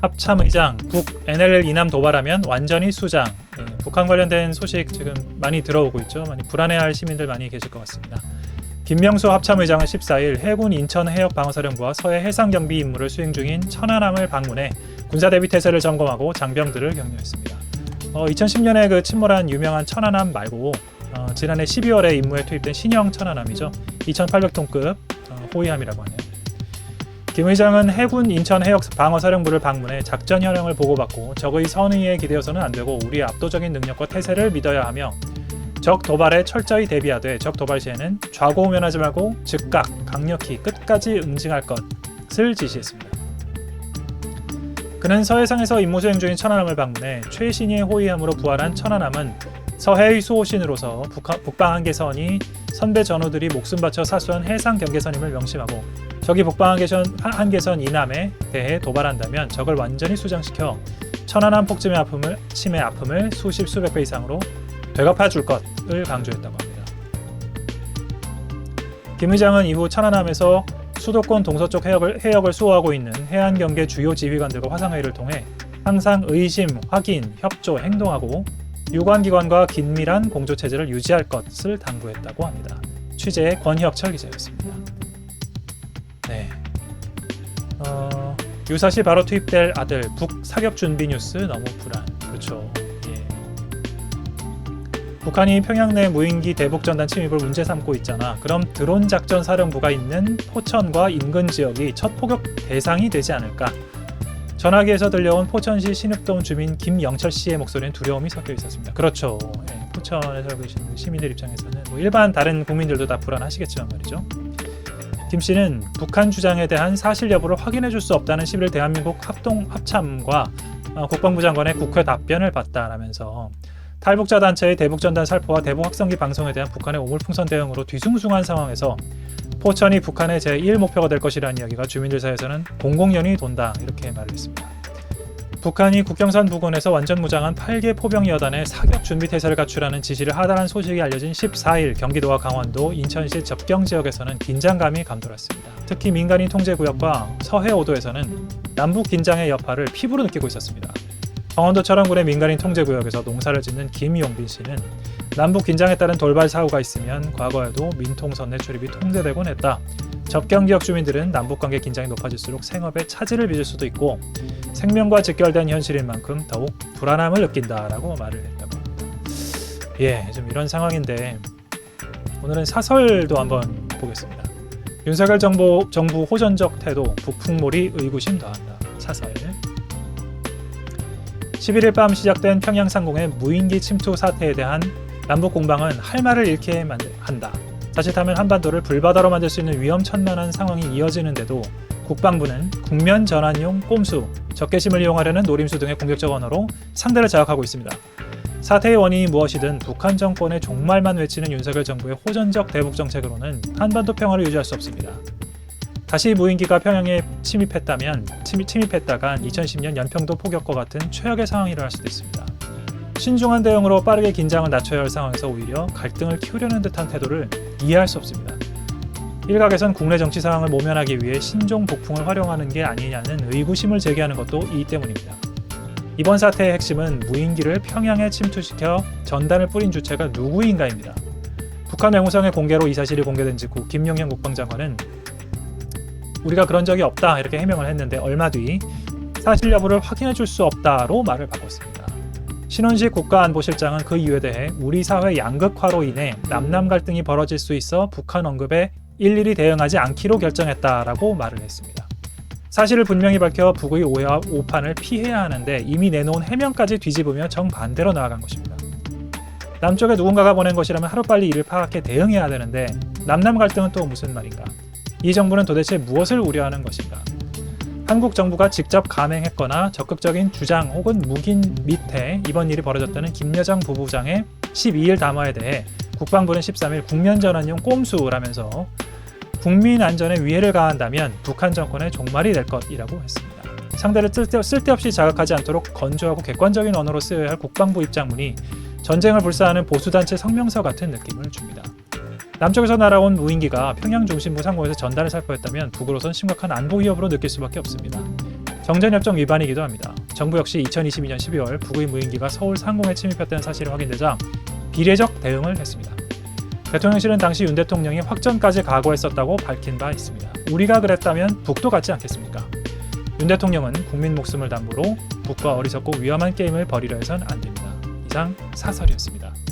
합참의장 북 NLL 이남 도발하면 완전히 수장. 예, 북한 관련된 소식 지금 많이 들어오고 있죠. 많이 불안해할 시민들 많이 계실 것 같습니다. 김명수 합참의장은 14일 해군 인천 해역 방어사령부와 서해 해상 경비 임무를 수행 중인 천안함을 방문해 군사 대비 태세를 점검하고 장병들을 격려했습니다. 어, 2010년에 그 침몰한 유명한 천안함 말고 어, 지난해 12월에 임무에 투입된 신형 천안함이죠. 2,800톤급 어, 호위함이라고 하네요. 김 의장은 해군 인천 해역 방어사령부를 방문해 작전 현황을 보고받고 적의 선의에 기대어서는 안 되고 우리의 압도적인 능력과 태세를 믿어야 하며 적 도발에 철저히 대비하되 적 도발 시에는 좌고우면하지 말고 즉각 강력히 끝까지 응징할 것을 지시했습니다. 그는 서해상에서 임무 수행 중인 천안함을 방문해 최신의 호위함으로 부활한 천안함은 서해의 수호신으로서 북방 한계선이 선배 전우들이 목숨 바쳐 사수한 해상 경계선임을 명심하고 적이 북방 한계선, 이남에 대해 도발한다면 적을 완전히 수장시켜 천안함 폭침의 아픔을 침의 아픔을 수십 수백 배 이상으로 되갚아 줄 것을 강조했다고 합니다. 김 의장은 이후 천안함에서 수도권 동서쪽 해역을, 해역을 수호하고 있는 해안 경계 주요 지휘관들과 화상회의를 통해 항상 의심, 확인, 협조, 행동하고 유관 기관과 긴밀한 공조 체제를 유지할 것을 당부했다고 합니다. 취재의 권혁철 기자였습니다. 네. 어, 유사시 바로 투입될 아들 북 사격 준비 뉴스 너무 불안. 그렇죠. 예. 북한이 평양 내 무인기 대북 전단 침입을 문제 삼고 있잖아. 그럼 드론 작전 사령부가 있는 포천과 인근 지역이 첫 포격 대상이 되지 않을까? 전화기에서 들려온 포천시 신읍동 주민 김영철 씨의 목소리는 두려움이 섞여 있었습니다. 그렇죠. 예, 포천에 살고 계시는 시민들 입장에서는 뭐 일반 다른 국민들도 다 불안하시겠지만 말이죠. 김 씨는 북한 주장에 대한 사실 여부를 확인해 줄 수 없다는 11일 대한민국 합동 합참과 어, 국방부 장관의 국회 답변을 받다라면서 탈북자 단체의 대북 전단 살포와 대북 확성기 방송에 대한 북한의 오물풍선 대응으로 뒤숭숭한 상황에서 포천이 북한의 제1 목표가 될 것이라는 이야기가 주민들 사이에서는 공공연히 돈다 이렇게 말을 했습니다. 북한이 국경선 부근에서 완전 무장한 8개 포병 여단의 사격 준비 태세를 갖추라는 지시를 하다는 소식이 알려진 14일 경기도와 강원도, 인천시 접경 지역에서는 긴장감이 감돌았습니다. 특히 민간인 통제 구역과 서해 오도에서는 남북 긴장의 여파를 피부로 느끼고 있었습니다. 강원도 철원군의 민간인 통제 구역에서 농사를 짓는 김용빈 씨는 남북 긴장에 따른 돌발 사고가 있으면 과거에도 민통선 내 출입이 통제되곤 했다. 접경 지역 주민들은 남북 관계 긴장이 높아질수록 생업에 차질을 빚을 수도 있고 생명과 직결된 현실인 만큼 더욱 불안함을 느낀다라고 말을 했다고 합니다. 예, 좀 이런 상황인데 오늘은 사설도 한번 보겠습니다. 윤석열 정부, 정부 호전적 태도, 북풍몰이 의구심 더한다. 사설. 11일 밤 시작된 평양 상공의 무인기 침투 사태에 대한 남북 공방은 할 말을 잃게 한다. 자칫하면 한반도를 불바다로 만들 수 있는 위험천만한 상황이 이어지는데도 국방부는 국면 전환용 꼼수, 적개심을 이용하려는 노림수 등의 공격적 언어로 상대를 자극하고 있습니다. 사태의 원인이 무엇이든 북한 정권의 종말만 외치는 윤석열 정부의 호전적 대북 정책으로는 한반도 평화를 유지할 수 없습니다. 다시 무인기가 평양에 침입했다면 침입, 침입했다간 2010년 연평도 포격과 같은 최악의 상황이 일어날 수도 있습니다. 신중한 대응으로 빠르게 긴장을 낮춰야 할 상황에서 오히려 갈등을 키우려는 듯한 태도를 이해할 수 없습니다. 일각에선 국내 정치 상황을 모면하기 위해 신종 복풍을 활용하는 게 아니냐는 의구심을 제기하는 것도 이 때문입니다. 이번 사태의 핵심은 무인기를 평양에 침투시켜 전단을 뿌린 주체가 누구인가입니다. 북한 외무성의 공개로 이 사실이 공개된 직후 김용현 국방장관은 우리가 그런 적이 없다 이렇게 해명을 했는데 얼마 뒤 사실 여부를 확인해 줄 수 없다로 말을 바꿨습니다. 신원식 국가안보실장은 그 이유에 대해 우리 사회 양극화로 인해 남남 갈등이 벌어질 수 있어 북한 언급에 일일이 대응하지 않기로 결정했다라고 말을 했습니다. 사실을 분명히 밝혀 북의 오해와 오판을 피해야 하는데 이미 내놓은 해명까지 뒤집으며 정반대로 나아간 것입니다. 남쪽에 누군가가 보낸 것이라면 하루빨리 이를 파악해 대응해야 되는데 남남 갈등은 또 무슨 말인가? 이 정부는 도대체 무엇을 우려하는 것인가? 한국 정부가 직접 감행했거나 적극적인 주장 혹은 묵인 밑에 이번 일이 벌어졌다는 김여정 부부장의 12일 담화에 대해 국방부는 13일 국면 전환용 꼼수라면서 국민 안전에 위해를 가한다면 북한 정권의 종말이 될 것이라고 했습니다. 상대를 쓸데, 쓸데없이 자극하지 않도록 건조하고 객관적인 언어로 쓰여야 할 국방부 입장문이 전쟁을 불사하는 보수단체 성명서 같은 느낌을 줍니다. 남쪽에서 날아온 무인기가 평양 중심부 상공에서 전단을 살포했다면 북으로선 심각한 안보 위협으로 느낄 수밖에 없습니다. 정전협정 위반이기도 합니다. 정부 역시 2022년 12월 북의 무인기가 서울 상공에 침입했다는 사실이 확인되자 비례적 대응을 했습니다. 대통령실은 당시 윤 대통령이 확전까지 각오했었다고 밝힌 바 있습니다. 우리가 그랬다면 북도 같지 않겠습니까? 윤 대통령은 국민 목숨을 담보로 북과 어리석고 위험한 게임을 벌이려 해선 안 됩니다. 이상 사설이었습니다.